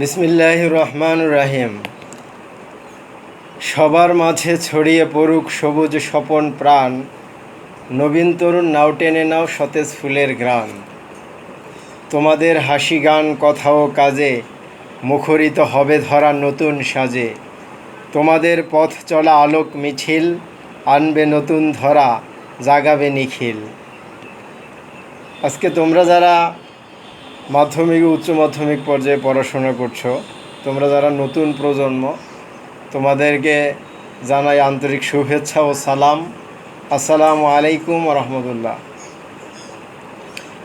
বিসমিল্লাহ রহমান রাহিম সবার মাঝে ছড়িয়ে পড়ুক সবুজ স্বপন প্রাণ, নবীন তরুণ নাও টেনে নাও সতেজ ফুলের গ্রাম তোমাদের হাসি গান, কথা ও কাজে মুখরিত হবে ধরা নতুন সাজে। তোমাদের পথ চলা আলোক মিছিল, আনবে নতুন ধরা, জাগাবে নিখিল। আজকে তোমরা যারা মাধ্যমিক উচ্চ মাধ্যমিক পর্যায়ে পড়াশোনা করছ। তোমরা যারা নতুন প্রজন্ম, তোমাদেরকে জানাই আন্তরিক শুভেচ্ছা ও সালাম। আসসালামু আলাইকুম রহমতুল্লাহ।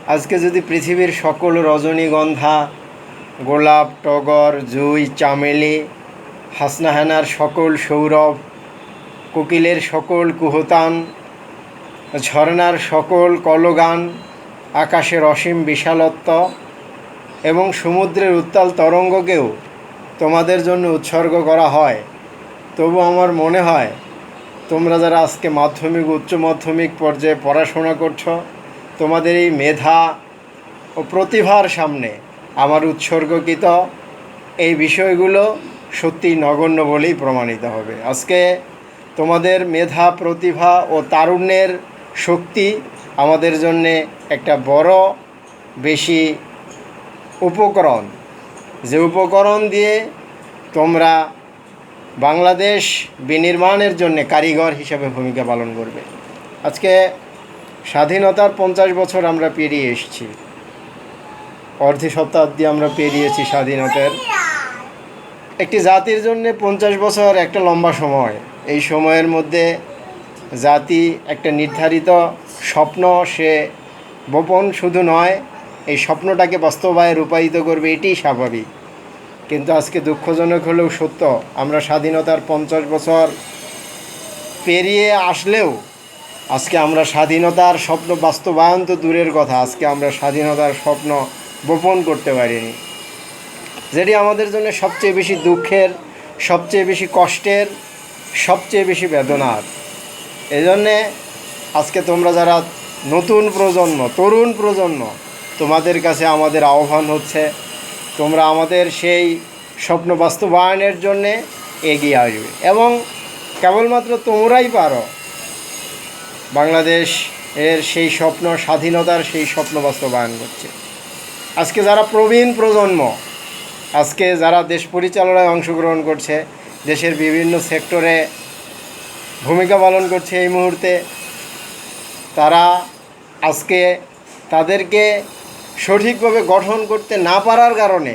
আজকে যদি পৃথিবীর সকল রজনীগন্ধা, গোলাপ, টগর, জুই, চামেলি হাসনাহানার সকল সৌরভ, কোকিলের সকল কুহতান, ঝর্ণার সকল কলগান, আকাশের অসীম বিশালত্ব এবং সমুদ্রের উত্তাল তরঙ্গকেও তোমাদের জন্য উৎসর্গ করা হয়। তবু আমার মনে হয়, তোমরা যারা আজকে মাধ্যমিক, উচ্চ মাধ্যমিক পর্যায়ে পড়াশোনা করছ, তোমাদের এই মেধা ও প্রতিভার সামনে আমার উৎসর্গকৃত এই বিষয়গুলো সত্যিই নগণ্য বলেই প্রমাণিত হবে। আজকে তোমাদের মেধা, প্রতিভা ও তারুণ্যের শক্তি আমাদের জন্যে একটা বড়, বেশি উপকরণ। যে উপকরণ দিয়ে তোমরা বাংলাদেশ বিনির্মাণের জন্য কারিগর হিসাবে ভূমিকা পালন করবে। আজকে স্বাধীনতার পঞ্চাশ বছর আমরা পেরিয়ে এসেছি। অর্ধ শতাব্দী আমরা পেরিয়েছি স্বাধীনতার। একটি জাতির জন্য পঞ্চাশ বছর একটা লম্বা সময়। এই সময়ের মধ্যে জাতি একটা নির্ধারিত স্বপ্ন, সে গোপন শুধু নয় এই স্বপ্নটাকে বাস্তবায় রূপায়িত করবে, এটিই স্বাভাবিক। কিন্তু আজকে দুঃখজনক হলেও সত্য, আমরা স্বাধীনতার পঞ্চাশ বছর পেরিয়ে আসলেও আজকে আমরা স্বাধীনতার স্বপ্ন বাস্তবায়ন তো দূরের কথা, আজকে আমরা স্বাধীনতার স্বপ্ন গোপন করতে পারিনি। যেটি আমাদের জন্য সবচেয়ে বেশি দুঃখের, সবচেয়ে বেশি কষ্টের, সবচেয়ে বেশি বেদনার। এই জন্যে আজকে তোমরা যারা নতুন প্রজন্ম, তরুণ প্রজন্ম তোমাদের কাছে আমাদের আহ্বান হচ্ছে, তোমরা আমাদের সেই স্বপ্ন বাস্তবায়নের জন্যে এগিয়ে আসবে। এবং কেবলমাত্র তোমরাই পারো বাংলাদেশ এর সেই স্বপ্ন, স্বাধীনতার সেই স্বপ্ন বাস্তবায়ন করছে আজকে যারা প্রবীণ প্রজন্ম, আজকে যারা দেশ পরিচালনায় অংশগ্রহণ করছে, দেশের বিভিন্ন সেক্টরে ভূমিকা পালন করছে এই মুহূর্তে, তারা আজকে তাদেরকে সঠিকভাবে গঠন করতে না পারার কারণে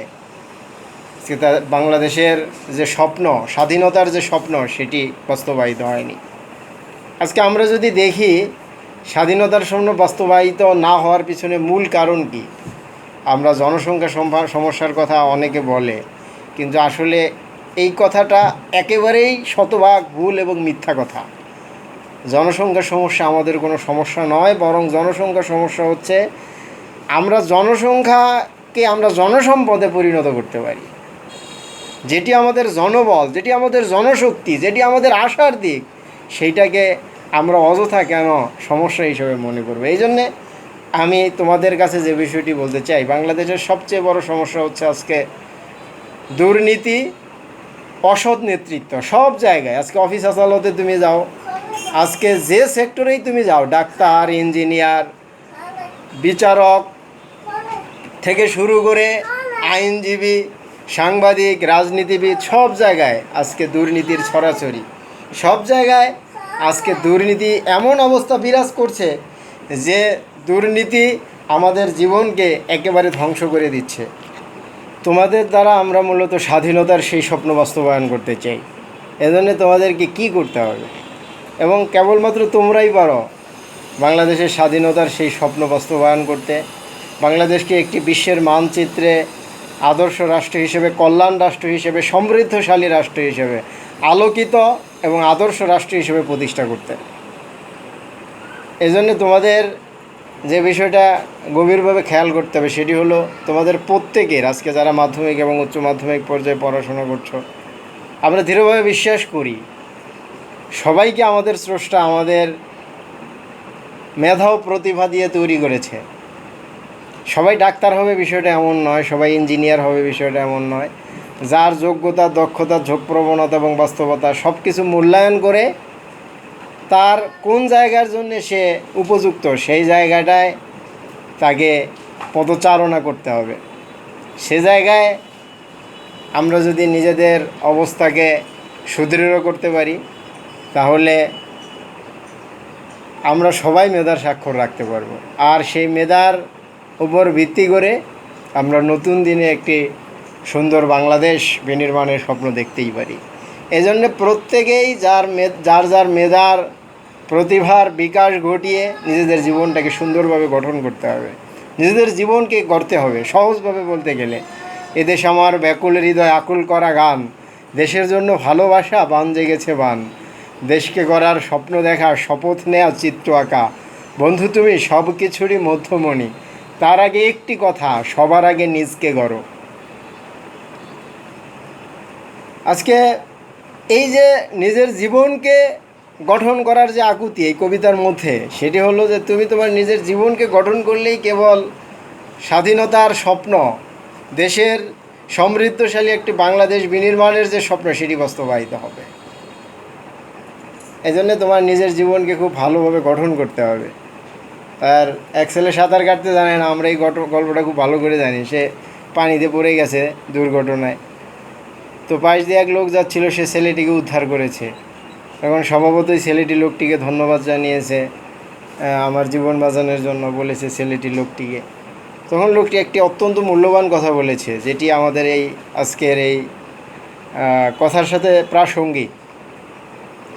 বাংলাদেশের যে স্বপ্ন, স্বাধীনতার যে স্বপ্ন, সেটি বাস্তবায়িত হয়নি। আজকে আমরা যদি দেখি, স্বাধীনতার স্বপ্ন বাস্তবায়িত না হওয়ার পিছনে মূল কারণ কি? আমরা জনসংখ্যা সমস্যার কথা অনেকে বলে, কিন্তু আসলে এই কথাটা একেবারেই শতভাগ ভুল এবং মিথ্যা কথা। জনসংখ্যা সমস্যা আমাদের কোনো সমস্যা নয়, বরং জনসংখ্যা সমস্যা হচ্ছে আমরা জনসংখ্যাকে আমরা জনসম্পদে পরিণত করতে পারি। যেটি আমাদের জনবল, যেটি আমাদের জনশক্তি, যেটি আমাদের আশার দিক, সেইটাকে আমরা অযথা কেন সমস্যা হিসেবে মনে করব? এই জন্যে আমি তোমাদের কাছে যে বিষয়টি বলতে চাই, বাংলাদেশের সবচেয়ে বড় সমস্যা হচ্ছে আজকে দুর্নীতি, অসৎ নেতৃত্ব, সব জায়গায়। আজকে অফিস আদালতে তুমি যাও, আজকে যে সেক্টরেই তুমি যাও, ডাক্তার, ইঞ্জিনিয়ার, বিচারক থেকে শুরু করে আইনজীবী, সাংবাদিক, রাজনীতিবিদ সব জায়গায় আজকে দুর্নীতির ছড়াছড়ি। সব জায়গায় আজকে দুর্নীতি এমন অবস্থা বিরাজ করছে যে দুর্নীতি আমাদের জীবনকে একেবারে ধ্বংস করে দিচ্ছে। তোমাদের দ্বারা আমরা মূলত স্বাধীনতার সেই স্বপ্ন বাস্তবায়ন করতে চাই। এজন্য তোমাদেরকে কি করতে হবে? এবং কেবলমাত্র তোমরাই পারো বাংলাদেশের স্বাধীনতার সেই স্বপ্ন বাস্তবায়ন করতে। বাংলাদেশকে একটি বিশ্বের মানচিত্রে আদর্শ রাষ্ট্র হিসেবে, কল্যাণ রাষ্ট্র হিসেবে, সমৃদ্ধশালী রাষ্ট্র হিসেবে আলোকিত এবং আদর্শ রাষ্ট্র হিসেবে প্রতিষ্ঠা করতে। এজন্য তোমাদের যে বিষয়টা গভীরভাবে খেয়াল করতে হবে, সেটি হলো তোমাদের প্রত্যেকের, আজকে যারা মাধ্যমিক এবং উচ্চ মাধ্যমিক পর্যায়ে পড়াশোনা করছ, আমরা দৃঢ়ভাবে বিশ্বাস করি, সবাইকে আমাদের স্রষ্টা আমাদের মেধা ও প্রতিভা দিয়ে তৈরি করেছে। সবাই ডাক্তার হবে, বিষয়টা এমন নয়। সবাই ইঞ্জিনিয়ার হবে, বিষয়টা এমন নয়। যার যোগ্যতা, দক্ষতা, ঝোঁক, প্রবণতা এবং বাস্তবতা সব কিছু মূল্যায়ন করে তার কোন জায়গার জন্য সে উপযুক্ত, সেই জায়গাটায় তাকে পদচারণা করতে হবে। সে জায়গায় আমরা যদি নিজেদের অবস্থাকে সুদৃঢ় করতে পারি, তাহলে আমরা সবাই মেধার স্বাক্ষর রাখতে পারব। আর সেই মেধার উপর ভিত্তি করে আমরা নতুন দিনে একটি সুন্দর বাংলাদেশ বিনির্মাণের স্বপ্ন দেখতেই পারি। এজন্য প্রত্যেকেই যার যার যার মেধার প্রতিভার বিকাশ ঘটিয়ে নিজেদের জীবনটাকে সুন্দরভাবে গঠন করতে হবে। নিজেদের জীবনকে গড়তে হবে, সহজভাবে বলতে গেলে। এদেশ আমার ব্যাকুল হৃদয় আকুল করা গান, দেশের জন্য ভালোবাসা বান জেগেছে বান। দেশকে গড়ার স্বপ্ন দেখা, শপথ নেয়া চিত্র আঁকা। বন্ধু তুমি সব কিছুরই মধ্যমণি। তার আগে একটি কথা, সবার আগে নিজকে গড়ো। আজকে এই যে নিজের জীবনকে গঠন করার যে আকুতি এই কবিতার মধ্যে, সেটি হলো যে তুমি তোমার নিজের জীবনকে গঠন করলেই কেবল স্বাধীনতার স্বপ্ন, দেশের সমৃদ্ধশালী একটি বাংলাদেশ বিনির্মাণের যে স্বপ্ন, সেটি বাস্তবায়িত হবে। এই জন্যে তোমার নিজের জীবনকে খুব ভালোভাবে গঠন করতে হবে। আর এক ছেলে সাঁতার কাটতে জানে না, আমরা এই গল্পটা খুব ভালো করে জানি। সে পানিতে পড়ে গেছে দুর্ঘটনায়। তো পাশ দিয়ে এক লোক যাচ্ছিল, সে ছেলেটিকে উদ্ধার করেছে। এখন স্বভাবতই ছেলেটি লোকটিকে ধন্যবাদ জানিয়েছে আমার জীবন বাঁচানোর জন্য বলেছে ছেলেটি লোকটিকে। তখন লোকটি একটি অত্যন্ত মূল্যবান কথা বলেছে, যেটি আমাদের এই আজকের এই কথার সাথে প্রাসঙ্গিক।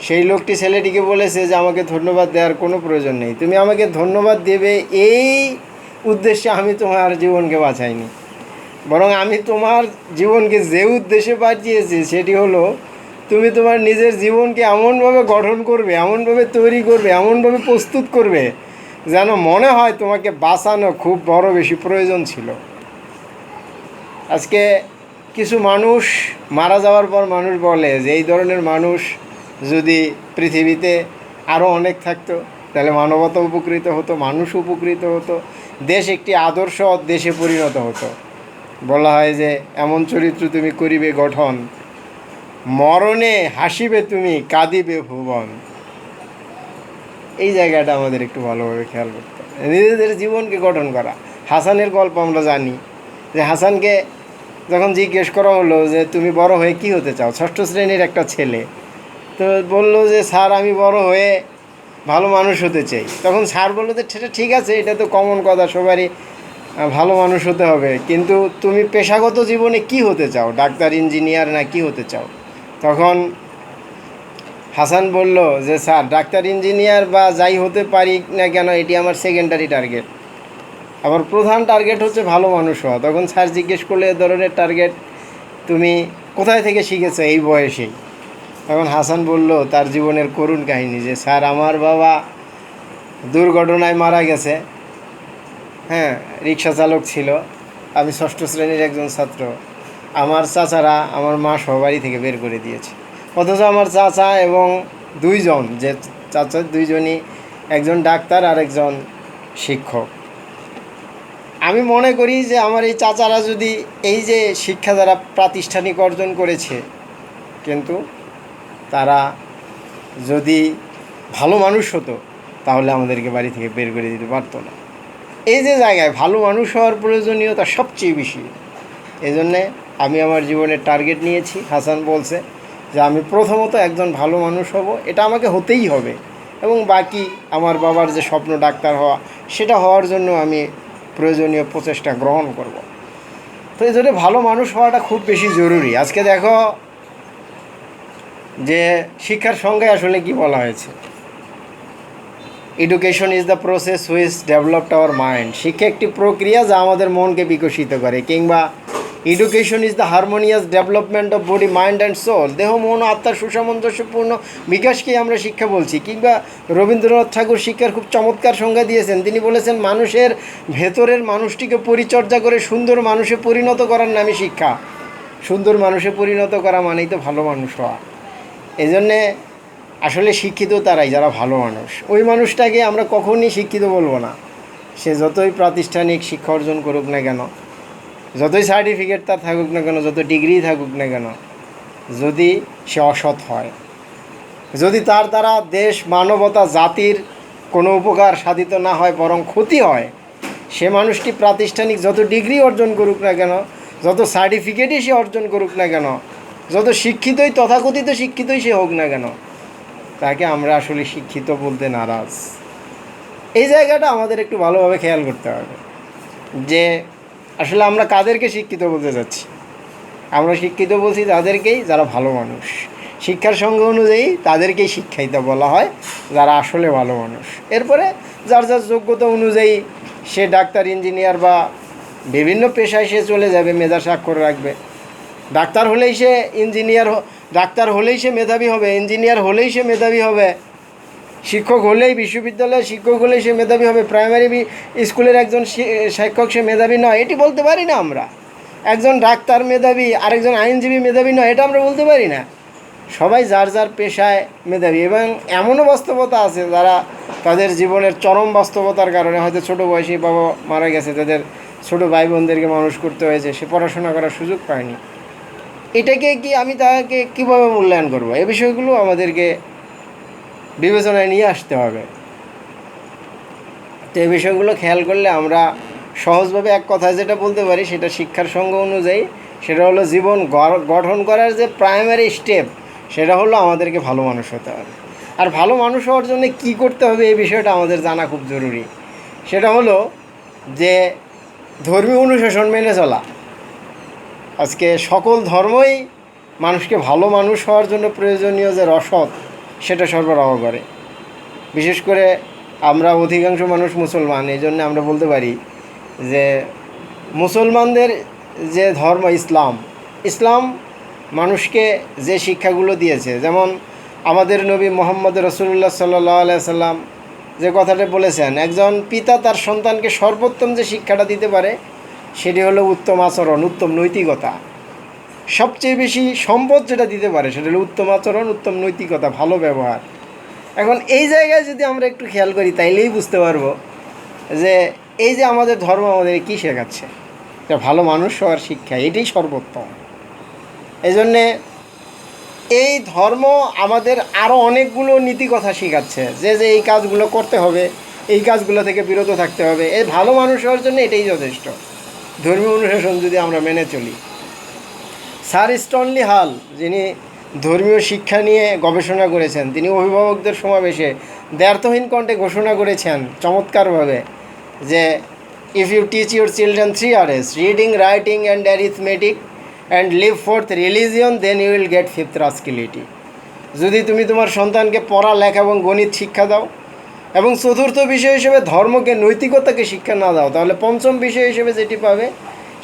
সেই লোকটি ছেলেটিকে বলেছে যে, আমাকে ধন্যবাদ দেওয়ার কোনো প্রয়োজন নেই। তুমি আমাকে ধন্যবাদ দেবে এই উদ্দেশ্যে আমি তোমার জীবনকে বাঁচাইনি। বরং আমি তোমার জীবনকে যে উদ্দেশ্যে বাঁচিয়েছি, সেটি হলো, তুমি তোমার নিজের জীবনকে এমনভাবে গঠন করবে, এমনভাবে তৈরি করবে, এমনভাবে প্রস্তুত করবে, যেন মনে হয় তোমাকে বাঁচানো খুব বড় বেশি প্রয়োজন ছিল। আজকে কিছু মানুষ মারা যাওয়ার পর মানুষ বলে যে, এই ধরনের মানুষ যদি পৃথিবীতে আরও অনেক থাকতো, তাহলে মানবতা উপকৃত হতো, মানুষ উপকৃত হতো, দেশ একটি আদর্শ দেশে পরিণত হতো। বলা হয় যে, এমন চরিত্র তুমি করিবে গঠন, মরণে হাসিবে তুমি, কাঁদিবে ভুবন। এই জায়গাটা আমাদের একটু ভালোভাবে খেয়াল করতে নিজেদের জীবনকে গঠন করা। হাসানের গল্প আমরা জানি যে, হাসানকে যখন জিজ্ঞেস করা হলো যে, তুমি বড় হয়ে কি হতে চাও? ষষ্ঠ শ্রেণির একটা ছেলে। তো বলল যে, স্যার, আমি বড় হয়ে ভালো মানুষ হতে চাই। তখন স্যার বলল যে, সেটা ঠিক আছে, এটা তো কমন কথা, সবারই ভালো মানুষ হতে হবে। কিন্তু তুমি পেশাগত জীবনে কি হতে চাও? ডাক্তার, ইঞ্জিনিয়ার না কি হতে চাও? তখন হাসান বলল যে, স্যার, ডাক্তার, ইঞ্জিনিয়ার বা যাই হতে পারি না কেন, এটি আমার সেকেন্ডারি টার্গেট আবার প্রধান টার্গেট হচ্ছে ভালো মানুষ হওয়া। তখন স্যার জিজ্ঞেস করলে, এ ধরনের টার্গেট তুমি কোথায় থেকে শিখেছো এই বয়সেই? তখন হাসান বলল, তার জীবনের করুণ কাহিনী যে, স্যার, আমার বাবা দুর্ঘটনায় মারা গেছে। হ্যাঁ রিক্সা চালক ছিল। আমি ষষ্ঠ শ্রেণির একজন ছাত্র। আমার চাচারা আমার মা সবারই থেকে বের করে দিয়েছে। অথচ আমার চাচা এবং দুইজন, যে চাচা দুইজনই একজন ডাক্তার আর একজন শিক্ষক। আমি মনে করি যে, আমার এই চাচারা যদি এই যে শিক্ষা দ্বারা প্রাতিষ্ঠানিক অর্জন করেছে, কিন্তু তারা যদি ভালো মানুষ হতো, তাহলে আমাদেরকে বাড়ি থেকে বের করে দিতে পারতো না। এই যে জায়গায় ভালো মানুষ হওয়ার প্রয়োজনীয়তা সবচেয়ে বেশি। এই জন্যে আমি আমার জীবনের টার্গেট নিয়েছি, হাসান বলছে যে আমি প্রথমত একজন ভালো মানুষ হব, এটা আমাকে হতেই হবে। এবং বাকি আমার বাবার যে স্বপ্ন ডাক্তার হওয়া, সেটা হওয়ার জন্য আমি প্রয়োজনীয় প্রচেষ্টা গ্রহণ করব। তো এই জন্য ভালো মানুষ হওয়াটা খুব বেশি জরুরি। আজকে দেখো যে শিক্ষার সংজ্ঞায় আসলে কি বলা হয়েছে? Education is the process which developed our mind শিক্ষা একটি প্রক্রিয়া যা আমাদের মনকে বিকশিত করে, কিংবা education is the harmonious development of body mind and soul দেহ, মন আত্মার সুসামঞ্জস্যপূর্ণ বিকাশকেই আমরা শিক্ষা বলছি। কিংবা রবীন্দ্রনাথ ঠাকুর শিক্ষার খুব চমৎকার সংজ্ঞা দিয়েছেন। তিনি বলেছেন, মানুষের ভেতরের মানুষটিকে পরিচর্যা করে সুন্দর মানুষে পরিণত করার নামই শিক্ষা। সুন্দর মানুষে পরিণত করা মানেই তো ভালো মানুষ হওয়া। এই জন্যে আসলে শিক্ষিত তারাই, যারা ভালো মানুষ। ওই মানুষটাকে আমরা কখনই শিক্ষিত বলব না। সে যতই প্রাতিষ্ঠানিক শিক্ষা অর্জন করুক না কেন, যতই সার্টিফিকেট তার থাকুক না কেন যত ডিগ্রি থাকুক না কেন, যদি সে অসৎ হয়, যদি তার দ্বারা দেশ, মানবতা, জাতির কোনো উপকার সাধিত না হয়, বরং ক্ষতি হয়, সে মানুষটি প্রাতিষ্ঠানিক যত ডিগ্রি অর্জন করুক না কেন, যত সার্টিফিকেটই সে অর্জন করুক না কেন যত শিক্ষিতই তথাকথিত শিক্ষিতই সে হোক না কেন, তাকে আমরা আসলে শিক্ষিত বলতে নারাজ। এই জায়গাটা আমাদের একটু ভালোভাবে খেয়াল করতে হবে যে, আসলে আমরা কাদেরকে শিক্ষিত বলতে যাচ্ছি? আমরা শিক্ষিত বলছি তাদেরকেই যারা ভালো মানুষ। শিক্ষার সঙ্গে অনুযায়ী তাদেরকেই শিক্ষায়িত বলা হয়, যারা আসলে ভালো মানুষ। এরপরে যার যার যোগ্যতা অনুযায়ী সে ডাক্তার, ইঞ্জিনিয়ার বা বিভিন্ন পেশায় সে চলে যাবে মেধা স্বাক্ষর রাখবে। ডাক্তার হলেই সে ইঞ্জিনিয়ার ডাক্তার হলেই সে মেধাবী হবে ইঞ্জিনিয়ার হলেই সে মেধাবী হবে। শিক্ষক হলেই, বিশ্ববিদ্যালয়ের শিক্ষক হলেই সে মেধাবী হবে প্রাইমারি স্কুলের একজন শিক্ষক সে মেধাবী নয়, এটি বলতে পারি না আমরা। একজন ডাক্তার মেধাবী, আরেকজন আইনজীবী মেধাবী নয়, এটা আমরা বলতে পারি না। সবাই যার যার পেশায় মেধাবী এবং এমনও বাস্তবতা আছে যারা তাদের জীবনের চরম বাস্তবতার কারণে হয়তো ছোটো বয়সী বাবা মারা গেছে, তাদের ছোটো ভাই বোনদেরকে মানুষ করতে হয়েছে, সে পড়াশোনা করার সুযোগ পায়নি। এটাকে কি আমি তাকে কীভাবে মূল্যায়ন করব? এই বিষয়গুলো আমাদেরকে বিবেচনায় নিয়ে আসতে হবে। তো এই বিষয়গুলো খেয়াল করলে আমরা সহজভাবে এক কথায় যেটা বলতে পারি, সেটা শিক্ষার সঙ্গ অনুযায়ী, সেটা হলো জীবন গঠন করার যে প্রাইমারি স্টেপ সেটা হলো আমাদেরকে ভালো মানুষ হতে হবে। আর ভালো মানুষ হওয়ার জন্য কী করতে হবে এই বিষয়টা আমাদের জানা খুব জরুরি। সেটা হলো যে ধর্মীয় অনুশাসন মেনে চলা। আজকে সকল ধর্মই মানুষকে ভালো মানুষ হওয়ার জন্য প্রয়োজনীয় যে রসদ, সেটা সরবরাহ করে। বিশেষ করে আমরা অধিকাংশ মানুষ মুসলমান, এই জন্য আমরা বলতে পারি যে মুসলমানদের যে ধর্ম ইসলাম ইসলাম মানুষকে যে শিক্ষাগুলো দিয়েছে, যেমন আমাদের নবী মোহাম্মদ রসুল্লাহ সাল্লাহ সাল্লাম যে কথাটা বলেছেন, একজন পিতা তার সন্তানকে সর্বোত্তম যে শিক্ষাটা দিতে পারে সেটি হলো উত্তম আচরণ, উত্তম নৈতিকতা। সবচেয়ে বেশি সম্পদ যেটা দিতে পারে সেটা হলো উত্তম আচরণ, উত্তম নৈতিকতা, ভালো ব্যবহার। এখন এই জায়গায় যদি আমরা একটু খেয়াল করি, তাইলেই বুঝতে পারব যে এই যে আমাদের ধর্ম আমাদের কী শেখাচ্ছে। যে ভালো মানুষ হওয়ার শিক্ষা, এটাই সর্বোত্তম। এই জন্যে এই ধর্ম আমাদের আরও অনেকগুলো নীতি কথা শেখাচ্ছে, যে যে এই কাজগুলো করতে হবে, এই কাজগুলো থেকে বিরত থাকতে হবে। এই ভালো মানুষ হওয়ার জন্য এটাই যথেষ্ট। ধর্মীয় অনুশাসন যদি আমরা মেনে চলি। স্যার স্টনলি হাল, যিনি ধর্মীয় শিক্ষা নিয়ে গবেষণা করেছেন, তিনি অভিভাবকদের সমাবেশে দ্ব্যর্থহীন কণ্ঠে ঘোষণা করেছেন চমৎকারভাবে যে if you teach your children three R S reading writing and arithmetic and leave fourth religion then you will get fifth rascality যদি তুমি তোমার সন্তানকে পড়া, লেখা এবং গণিত শিক্ষা দাও এবং চতুর্থ বিষয় হিসেবে ধর্মকে, নৈতিকতাকে শিক্ষা না দাও, তাহলে পঞ্চম বিষয় হিসেবে যেটি পাবে,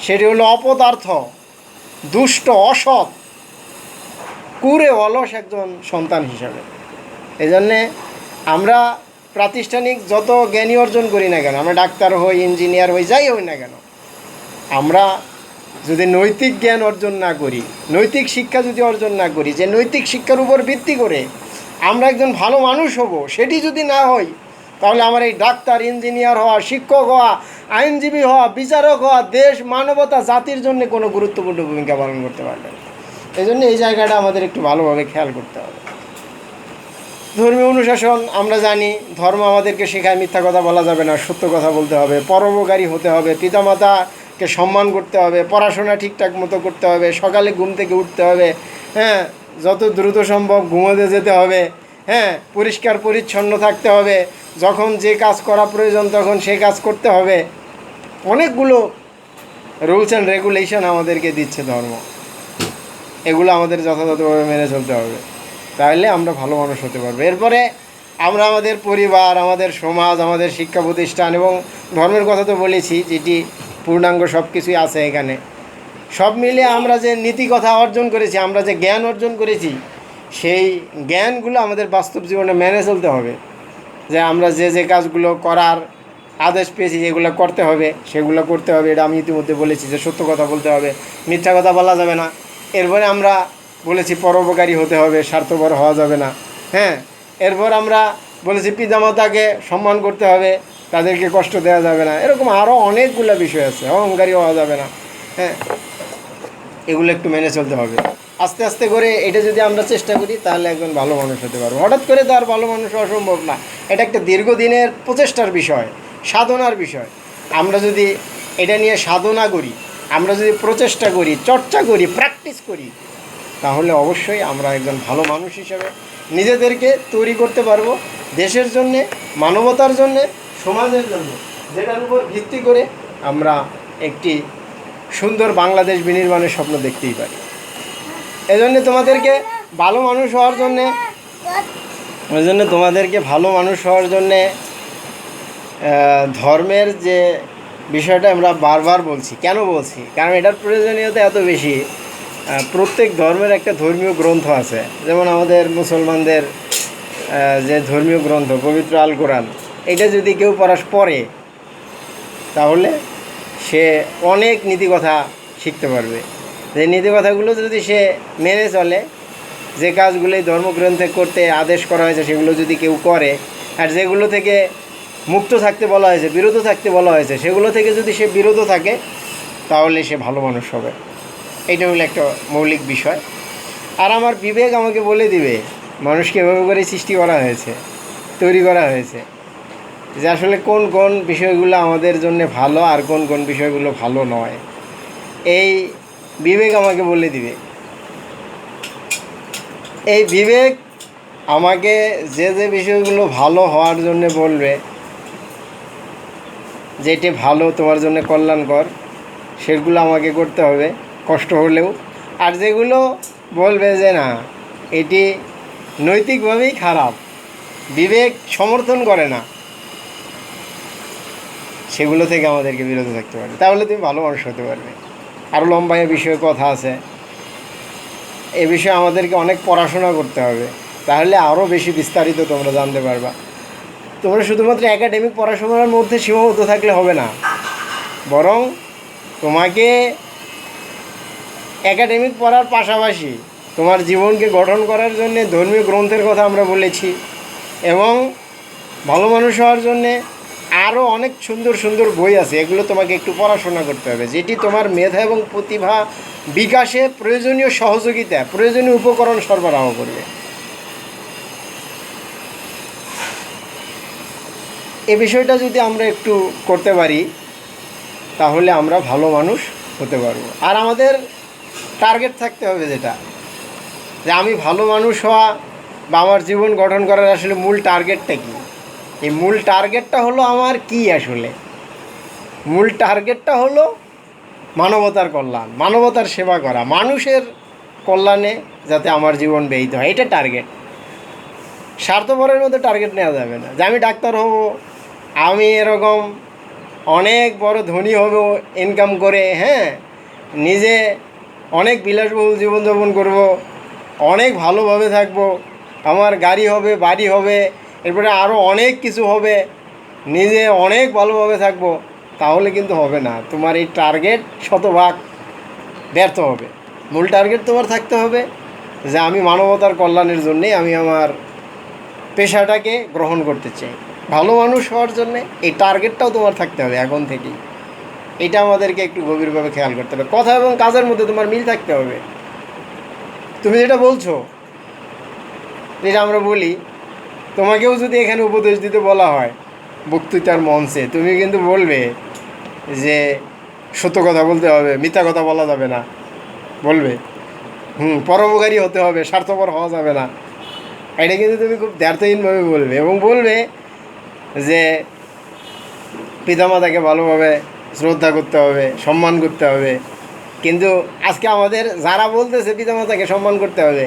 সেটি হলো অপদার্থ, দুষ্ট, অসৎ কুরে অলস একজন সন্তান হিসাবে। এই জন্যে আমরা প্রাতিষ্ঠানিক যত জ্ঞানী অর্জন করি না কেন, আমরা ডাক্তার হই, ইঞ্জিনিয়ার হই, যাই হই না কেন, আমরা যদি নৈতিক জ্ঞান অর্জন না করি, নৈতিক শিক্ষা যদি অর্জন না করি, যে নৈতিক শিক্ষার উপর ভিত্তি করে আমরা একজন ভালো মানুষ হব, সেটি যদি না হই তাহলে আমার এই ডাক্তার, ইঞ্জিনিয়ার হওয়া, শিক্ষক হওয়া, আইনজীবী হওয়া, বিচারক হওয়া, দেশ, মানবতা, জাতির জন্য কোনো গুরুত্বপূর্ণ ভূমিকা পালন করতে পারবে না। এই জন্য এই জায়গাটা আমাদের একটু ভালোভাবে খেয়াল করতে হবে। ধর্মীয় অনুশাসন, আমরা জানি, ধর্ম আমাদেরকে শেখায়, মিথ্যা কথা বলা যাবে না, সত্য কথা বলতে হবে, পরোপকারী হতে হবে, পিতামাতাকে সম্মান করতে হবে, পড়াশোনা ঠিকঠাক মতো করতে হবে, সকালে ঘুম থেকে উঠতে হবে হ্যাঁ যত দ্রুত সম্ভব ঘুমোতে যেতে হবে হ্যাঁ পরিষ্কার পরিচ্ছন্ন থাকতে হবে, যখন যে কাজ করা প্রয়োজন তখন সে কাজ করতে হবে। অনেকগুলো রুলস অ্যান্ড রেগুলেশন আমাদেরকে দিচ্ছে ধর্ম। এগুলো আমাদের যথাযথভাবে মেনে চলতে হবে। তাহলে আমরা ভালো মানুষ হতে পারব। এরপরে আমরা আমাদের পরিবার, আমাদের সমাজ, আমাদের শিক্ষা প্রতিষ্ঠান এবং ধর্মের কথা তো বলেছি, যেটি পূর্ণাঙ্গ সব কিছুই আছে এখানে। সব মিলে আমরা যে নীতি কথা অর্জন করেছি, আমরা যে জ্ঞান অর্জন করেছি, সেই জ্ঞানগুলো আমাদের বাস্তব জীবনে মেনে চলতে হবে। যে আমরা যে যে কাজগুলো করার আদেশ পেয়েছি, যেগুলো করতে হবে, সেগুলো করতে হবে। এটা আমি ইতিমধ্যে বলেছি যে সত্য কথা বলতে হবে, মিথ্যা কথা বলা যাবে না। এরপরে আমরা বলেছি পরোপকারী হতে হবে, স্বার্থপর হওয়া যাবে না। হ্যাঁ এরপর আমরা বলেছি পিতামাতাকে সম্মান করতে হবে, তাদেরকে কষ্ট দেওয়া যাবে না। এরকম আরও অনেকগুলো বিষয় আছে, অহংকারী হওয়া যাবে না। হ্যাঁ এগুলো একটু মেনে চলতে হবে। আস্তে আস্তে করে এটা যদি আমরা চেষ্টা করি, তাহলে একজন ভালো মানুষ হতে পারব। হঠাৎ করে তো আর ভালো মানুষ হওয়া সম্ভব না। এটা একটা দীর্ঘদিনের প্রচেষ্টার বিষয়, সাধনার বিষয়। আমরা যদি এটা নিয়ে সাধনা করি, আমরা যদি প্রচেষ্টা করি, চর্চা করি, প্র্যাকটিস করি, তাহলে অবশ্যই আমরা একজন ভালো মানুষ হিসেবে নিজেদেরকে তৈরি করতে পারব। দেশের জন্যে, মানবতার জন্যে, সমাজের জন্য, যেটার উপর ভিত্তি করে আমরা একটি সুন্দর বাংলাদেশ বিনির্মাণের স্বপ্ন দেখতেই পারি। এজন্য তোমাদেরকে ভালো মানুষ হওয়ার জন্যে ওই জন্য তোমাদেরকে ভালো মানুষ হওয়ার জন্যে ধর্মের যে বিষয়টা আমরা বারবার বলছি। কেন বলছি? কারণ এটার প্রয়োজনীয়তা এত বেশি। প্রত্যেক ধর্মের একটা ধর্মীয় গ্রন্থ আছে। যেমন আমাদের মুসলমানদের যে ধর্মীয় গ্রন্থ, পবিত্র আল কোরআন, এটা যদি কেউ পড়াশ পড়ে, তাহলে সে অনেক নীতিকথা শিখতে পারবে। যে নীতিকথাগুলো যদি সে মেনে চলে, যে কাজগুলো ধর্মগ্রন্থে করতে আদেশ করা হয়েছে, সেগুলো যদি কেউ করে, আর যেগুলো থেকে মুক্ত থাকতে বলা হয়েছে, বিরত থাকতে বলা হয়েছে, সেগুলো থেকে যদি সে বিরত থাকে, তাহলে সে ভালো মানুষ হবে। এটা হলো একটা মৌলিক বিষয়। আর আমার বিবেক আমাকে বলে দিবে, মানুষকে এভাবে করে সৃষ্টি করা হয়েছে, তৈরি করা হয়েছে। যে আসলে কোন কোন বিষয়গুলো আমাদের জন্য ভালো আর কোন কোন বিষয়গুলো ভালো নয়। এই বিবেক আমাকে বলে দিবে। এই বিবেক আমাকে যে যে বিষয়গুলো ভালো হওয়ার জন্য বলবে, যেটি ভালো তোমার জন্য কল্যাণকর, সেগুলো আমাকে করতে হবে, কষ্ট হলেও। আর যেগুলো বলবে যে না, এটি নৈতিকভাবেই খারাপ, বিবেক সমর্থন করে না। সেগুলো থেকে আমাদেরকে বিরত থাকতে পারবে। তাহলে তুমি ভালো মানুষ হতে পারবে। আরও লম্বা এ বিষয়ে কথা আছে। এ বিষয়ে আমাদেরকে অনেক পড়াশোনা করতে হবে। তাহলে আরও বেশি বিস্তারিত তোমরা জানতে পারবা। তোমরা শুধুমাত্র একাডেমিক পড়াশোনার মধ্যে সীমাবদ্ধ থাকলে হবে না। বরং তোমাকে একাডেমিক পড়ার পাশাপাশি তোমার জীবনকে গঠন করার জন্যে ধর্মীয় গ্রন্থের কথা আমরা বলেছি। এবং ভালো মানুষ হওয়ার জন্যে আরও অনেক সুন্দর সুন্দর বই আছে, এগুলো তোমাকে একটু পড়াশোনা করতে হবে। যেটি তোমার মেধা এবং প্রতিভা বিকাশে প্রয়োজনীয় সহযোগিতা, প্রয়োজনীয় উপকরণ সরবরাহ করবে। এ বিষয়টা যদি আমরা একটু করতে পারি, তাহলে আমরা ভালো মানুষ হতে পারব। আর আমাদের টার্গেট থাকতে হবে যেটা, যে আমি ভালো মানুষ হওয়া বা আমার জীবন গঠন করার আসলে মূল টার্গেটটা কী? এই মূল টার্গেটটা হলো আমার কি আসলে? মূল টার্গেটটা হলো মানবতার কল্যাণ, মানবতার সেবা করা, মানুষের কল্যাণে যাতে আমার জীবন ব্যয়িত হয়, এটা টার্গেট স্বার্থপরের মধ্যে টার্গেট নেওয়া যাবে না। যে আমি ডাক্তার হব, আমি এরকম অনেক বড় ধনী হব ইনকাম করে হ্যাঁ নিজে অনেক বিলাসবহুল জীবনযাপন করব, অনেক ভালোভাবে থাকব, আমার গাড়ি হবে, বাড়ি হবে এরপরে আরও অনেক কিছু হবে। নিজে অনেক ভালোভাবে থাকব, তাহলে কিন্তু হবে না। তোমার এই টার্গেট শতভাগ ব্যর্থ হবে। মূল টার্গেট তোমার থাকতে হবে যে আমি মানবতার কল্যাণের জন্যে আমি আমার পেশাটাকে গ্রহণ করতে চাই। ভালো মানুষ হওয়ার জন্যে এই টার্গেটটাও তোমার থাকতে হবে এখন থেকেই। এটা আমাদেরকে একটু গভীরভাবে খেয়াল করতে হবে। কথা এবং কাজের মধ্যে তোমার মিল থাকতে হবে। তুমি যেটা বলছো, যেটা আমরা বলি তোমাকেও যদি এখানে উপদেশ দিতে বলা হয়, বক্তৃতার মঞ্চে, তুমি কিন্তু বলবে যে সত্য কথা বলতে হবে, মিথ্যা কথা বলা যাবে না। বলবে, হুম, পরোপকারী হতে হবে, স্বার্থপর হওয়া যাবে না। এটা কিন্তু তুমি খুব দ্ব্যর্থহীনভাবে বলবে এবং বলবে যে পিতামাতাকে ভালোভাবে শ্রদ্ধা করতে হবে, সম্মান করতে হবে। কিন্তু আজকে আমাদের যারা বলতেছে পিতামাতাকে সম্মান করতে হবে,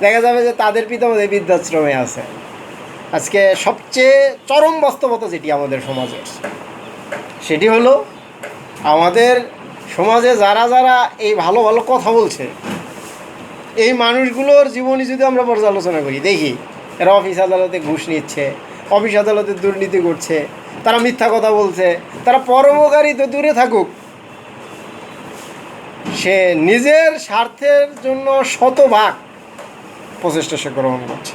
দেখা যাবে যে তাদের পিতামাতা বৃদ্ধাশ্রমে আছে। আজকে সবচেয়ে চরম বাস্তবতা যেটি আমাদের সমাজে সেটি হলো আমাদের সমাজে যারা যারা এই ভালো ভালো কথা বলছে, এই মানুষগুলোর জীবনী যদি আমরা পর্যালোচনা করি, দেখি এরা অফিস আদালতে ঘুষ নিচ্ছে, অফিস আদালতে দুর্নীতি করছে, তারা মিথ্যা কথা বলছে, তারা পরোপকারী তো দূরে থাকুক, সে নিজের স্বার্থের জন্য শতভাগ প্রচেষ্টা সে গ্রহণ করছে।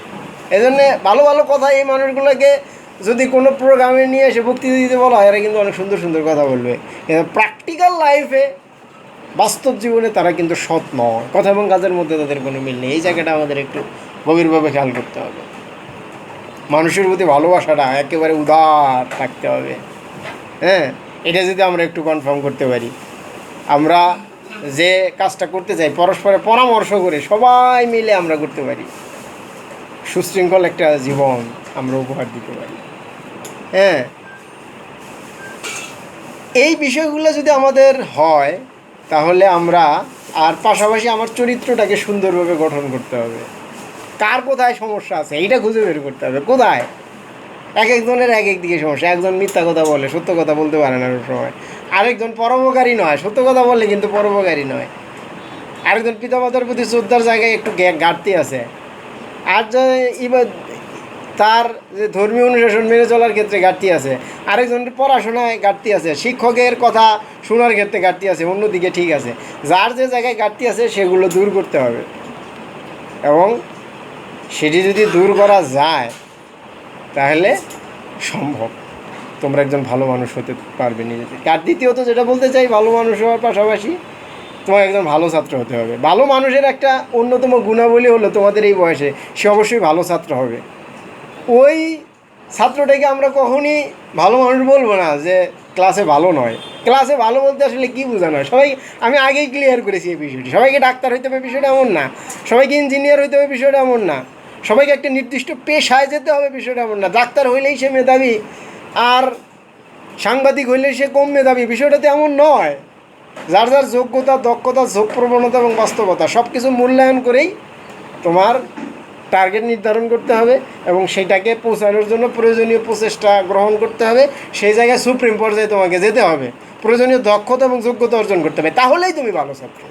এই জন্যে ভালো ভালো কথা এই মানুষগুলোকে যদি কোনো প্রোগ্রামে নিয়ে এসে বক্তৃতা দিতে বলা হয়, এরা কিন্তু অনেক সুন্দর সুন্দর কথা বলবে। প্র্যাকটিক্যাল লাইফে বাস্তব জীবনে তারা কিন্তু সৎ নয়। কথা এবং কাজের মধ্যে তাদের কোনো মিল নেই। এই জায়গাটা আমাদের একটু গভীরভাবে খেয়াল করতে হবে। মানুষের প্রতি ভালোবাসাটা একেবারে উদার থাকতে হবে। হ্যাঁ এটা যদি আমরা একটু কনফার্ম করতে পারি। আমরা যে কাজটা করতে চাই, পরস্পরের পরামর্শ করে সবাই মিলে আমরা করতে পারি। সুশৃঙ্খল একটা জীবন আমরা উপহার দিতে পারি। হ্যাঁ। এই বিষয়গুলো যদি আমাদের হয়, তাহলে আমরা, আর পাশাপাশি আমার চরিত্রটাকে সুন্দরভাবে গঠন করতে হবে। কার কোথায় সমস্যা আছে? এইটা খুঁজে বের করতে হবে। কোথায়? এক একজনের এক একদিকে সমস্যা। একজন মিথ্যা কথা বলে, সত্য কথা বলতে পারে না সময়। আরেকজন পরোপকারী নয়। সত্য কথা বললে কিন্তু পরোপকারী নয়। আরেকজন পিতামাতার প্রতি শ্রদ্ধার জায়গায় একটু ঘাটতি আছে। আর যে তার যে ধর্মীয় অনুশাসন মেনে চলার ক্ষেত্রে ঘাটতি আছে। আরেকজনের পড়াশোনায় ঘাটতি আছে, শিক্ষকের কথা শোনার ক্ষেত্রে ঘাটতি আছে, অন্যদিকে ঠিক আছে। যার যে জায়গায় ঘাটতি আছে, সেগুলো দূর করতে হবে। এবং সেটি যদি দূর করা যায়, তাহলে সম্ভব। তোমরা একজন ভালো মানুষ হতে পারবে নিজেদের। আর দ্বিতীয়ত যেটা বলতে চাই, ভালো মানুষ হওয়ার পাশাপাশি তোমাকে একজন ভালো ছাত্র হতে হবে। ভালো মানুষের একটা অন্যতম গুণাবলী হলো তোমাদের এই বয়সে, সে অবশ্যই ভালো ছাত্র হবে। ওই ছাত্রটাকে আমরা কখনই ভালো মানুষ বলব না যে ক্লাসে ভালো নয়। ক্লাসে ভালো বলতে আসলে কী বোঝানো হয়? সবাই, আমি আগেই ক্লিয়ার করেছি এই বিষয়টি। সবাইকে ডাক্তার হইতে হবে বিষয়টা এমন না। সবাইকে ইঞ্জিনিয়ার হইতে হবে বিষয়টা এমন না। সবাইকে একটা নির্দিষ্ট পেশায় যেতে হবে বিষয়টা এমন না। ডাক্তার হইলেই সে মেধাবী, আর সাংবাদিক হইলে সে কম মেধাবী। বিষয়টা তো এমন নয়। যার যার যোগ্যতা, দক্ষতা, যোগ প্রবণতা এবং বাস্তবতা সব কিছু মূল্যায়ন করেই তোমার টার্গেট নির্ধারণ করতে হবে এবং সেটাকে পৌঁছানোর জন্য প্রয়োজনীয় প্রচেষ্টা গ্রহণ করতে হবে। সেই জায়গায় সুপ্রিম পর্যায়ে তোমাকে যেতে হবে। প্রয়োজনীয় দক্ষতা এবং যোগ্যতা অর্জন করতে হবে। তাহলেই তুমি ভালো ছাত্র।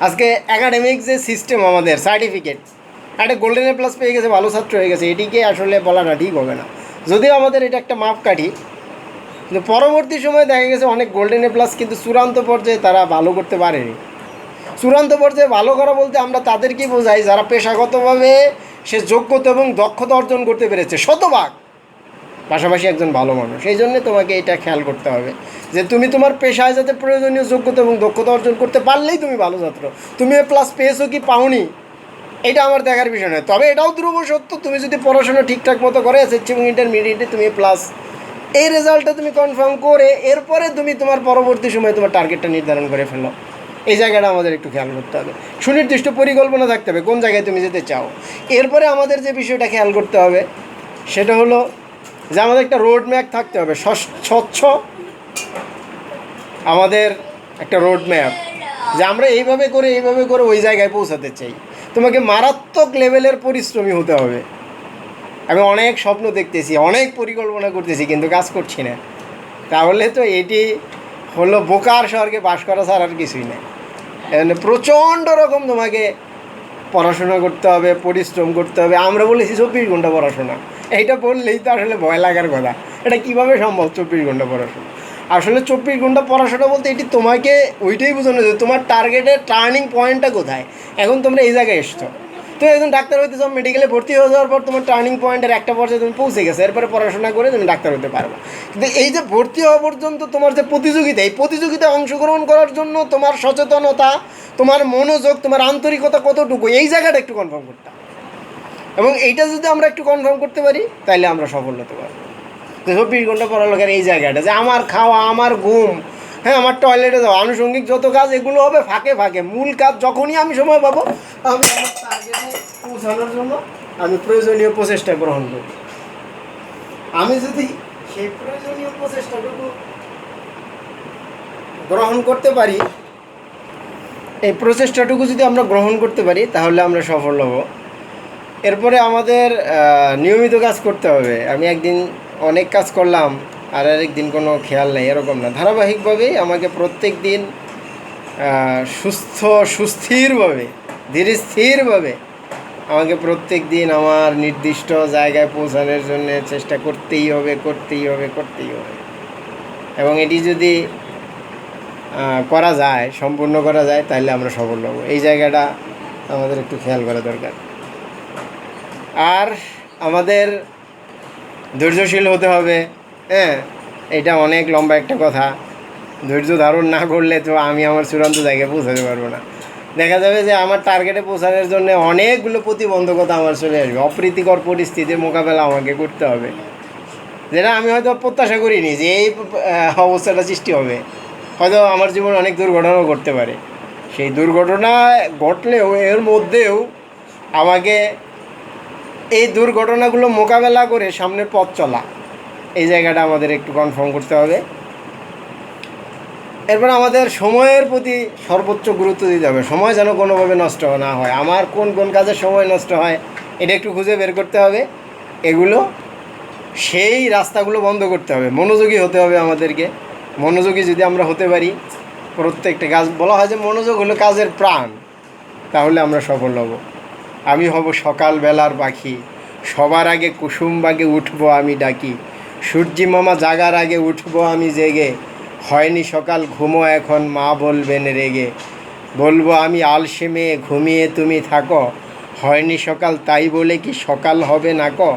আজকে একাডেমিক যে সিস্টেম আমাদের সার্টিফিকেট একটা গোল্ডেন এ প্লাস পেয়ে গেছে, ভালো ছাত্র হয়ে গেছে। এটিকে আসলে বলাটা ঠিক হবে না। যদিও আমাদের এটা একটা মাপকাঠি কিন্তু পরবর্তী সময়ে দেখা গেছে অনেক গোল্ডেন এ প্লাস কিন্তু চূড়ান্ত পর্যায়ে তারা ভালো করতে পারেনি। চূড়ান্ত পর্যায়ে ভালো করা বলতে আমরা তাদেরকেই বোঝাই যারা পেশাগতভাবে সে যোগ্যতা এবং দক্ষতা অর্জন করতে পেরেছে, শতভাগ। পাশাপাশি একজন ভালো মানুষ। এই জন্যে তোমাকে এটা খেয়াল করতে হবে যে তুমি তোমার পেশায় যাতে প্রয়োজনীয় যোগ্যতা এবং দক্ষতা অর্জন করতে পারলেই তুমি ভালো ছাত্র। তুমি এ প্লাস পেয়েছ কি পাওনি? এটা আমার দেখার বিষয় নয়। তবে এটাও ধ্রুব সত্য। তুমি যদি পড়াশোনা ঠিকঠাক মতো করে এসেছি এবং ইন্টারমিডিয়েটে তুমি প্লাস এই রেজাল্টটা তুমি কনফার্ম করে এরপরে তুমি তোমার পরবর্তী সময়ে তোমার টার্গেটটা নির্ধারণ করে ফেলো। এই জায়গাটা আমাদের একটু খেয়াল করতে হবে। সুনির্দিষ্ট পরিকল্পনা থাকতে হবে, কোন জায়গায় তুমি যেতে চাও। এরপরে আমাদের যে বিষয়টা খেয়াল করতে হবে, সেটা হলো যে আমাদের একটা রোড ম্যাপ থাকতে হবে। স্বচ্ছ- আমাদের একটা রোড ম্যাপ যে আমরা এইভাবে করে এইভাবে করে ওই জায়গায় পৌঁছাতে চাই। তোমাকে মারাত্মক লেভেলের পরিশ্রমী হতে হবে। আমি অনেক স্বপ্ন দেখতেছি, অনেক পরিকল্পনা করতেছি কিন্তু কাজ করছি না। তাহলে তো এটি হলো বোকার স্বর্গে বাস করা ছাড়া আর কিছুই এখানে প্রচণ্ড রকম তোমাকে পড়াশোনা করতে হবে, পরিশ্রম করতে হবে। আমরা বলেছি চব্বিশ ঘণ্টা পড়াশোনা। এইটা বললেই তো আসলে ভয় লাগার কথা। এটা কীভাবে সম্ভব চব্বিশ ঘণ্টা পড়াশোনা? আসলে চব্বিশ ঘণ্টা পড়াশোনা বলতে এটি তোমাকে ওইটাই বোঝানো যে তোমার টার্গেটের টার্নিং পয়েন্টটা কোথায়? এখন তোমরা এই জায়গায় এসছো। তুমি একজন ডাক্তার হইতে চাও মেডিকেলে ভর্তি হয়ে যাওয়ার পর তোমার টার্নিং পয়েন্টের একটা পর্যায়ে তুমি পৌঁছে গেছে। এরপরে পড়াশোনা করে তুমি ডাক্তার হতে পারবে। কিন্তু এই যে ভর্তি হওয়া পর্যন্ত তোমার যে প্রতিযোগিতা, এই প্রতিযোগিতায় অংশগ্রহণ করার জন্য তোমার সচেতনতা, তোমার মনোযোগ, তোমার আন্তরিকতা কতটুকু, এই জায়গাটা একটু কনফার্ম করতে। এবং এইটা যদি আমরা একটু কনফার্ম করতে পারি তাহলে আমরা সফল হতে পারব। তো চব্বিশ ঘণ্টা পড়ালেখার এই জায়গাটা যে আমার খাওয়া, আমার ঘুম হ্যাঁ আমার টয়লেটে যাওয়া আনুষঙ্গিক যত কাজ, এগুলো হবে ফাঁকে ফাঁকে। মূল কাজ যখনই আমি সময় পাবো, আমি আমার টার্গেটে পৌঁছানোর জন্য আমি প্রয়োজনীয় প্রচেষ্টা গ্রহণ করব। আমি যদি সেই প্রয়োজনীয় প্রচেষ্টাটুকু গ্রহণ করতে পারি, এই প্রচেষ্টাটুকু যদি আমরা গ্রহণ করতে পারি, তাহলে আমরা সফল হব। এরপরে আমাদের নিয়মিত কাজ করতে হবে। আমি একদিন অনেক কাজ করলাম আর আরেক দিন কোনো খেয়াল নেই, এরকম না। ধারাবাহিকভাবেই আমাকে প্রত্যেক দিন সুস্থ, সুস্থিরভাবে, ধীরে স্থিরভাবে আমাকে প্রত্যেক দিন আমার নির্দিষ্ট জায়গায় পৌঁছানোর জন্য চেষ্টা করতেই হবে করতেই হবে করতেই হবে। এবং এটি যদি করা যায়, সম্পূর্ণ করা যায়, তাহলে আমরা সফল হব। এই জায়গাটা আমাদের একটু খেয়াল করা দরকার। আর আমাদের ধৈর্যশীল হতে হবে। হ্যাঁ এটা অনেক লম্বা একটা কথা। ধৈর্য ধারণ না করলে তো আমি আমার চূড়ান্ত জায়গায় পৌঁছাতে পারব না। দেখা যাবে যে আমার টার্গেটে পৌঁছানোর জন্য অনেকগুলো প্রতিবন্ধকতা আমার চলে আসবে। অপ্রীতিকর পরিস্থিতির মোকাবেলা আমাকে করতে হবে। যেটা আমি হয়তো প্রত্যাশা করিনি যে এই অবস্থাটা সৃষ্টি হবে। হয়তো আমার জীবনে অনেক দুর্ঘটনাও ঘটতে পারে। সেই দুর্ঘটনা ঘটলেও, এর মধ্যেও আমাকে এই দুর্ঘটনাগুলো মোকাবেলা করে সামনের পথ চলা। এই জায়গাটা আমাদের একটু কনফার্ম করতে হবে। এরপর আমাদের সময়ের প্রতি সর্বোচ্চ গুরুত্ব দিতে হবে। সময় যেন কোনোভাবে নষ্ট না হয়। আমার কোন কোন কাজে সময় নষ্ট হয়, এটা একটু খুঁজে বের করতে হবে। এগুলো সেই রাস্তাগুলো বন্ধ করতে হবে। মনোযোগী হতে হবে আমাদেরকে। মনোযোগী যদি আমরা হতে পারি, প্রত্যেকটা কাজ, বলা হয় যে মনোযোগ হলো কাজের প্রাণ, তাহলে আমরা সফল হব। আমি হব সকালবেলার পাখি। সবার আগে কুসুম বাগে উঠবো, আমি ডাকি। সূর্যি মামা জাগার আগে উঠবো আমি জেগে। হয়নি সকাল, ঘুমো এখন, মা বলবেন রেগে। বলব আমি আলসে মেয়ে, ঘুমিয়ে তুমি থাকো। হয়নি সকাল, তাই বলে কি সকাল হবে না ক?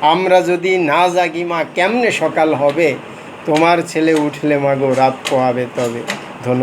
আমরা যদি না জাগি মা, কেমনে সকাল হবে? তোমার ছেলে উঠলে মাগো রাত পোহাবে তবে। ধন্যবাদ।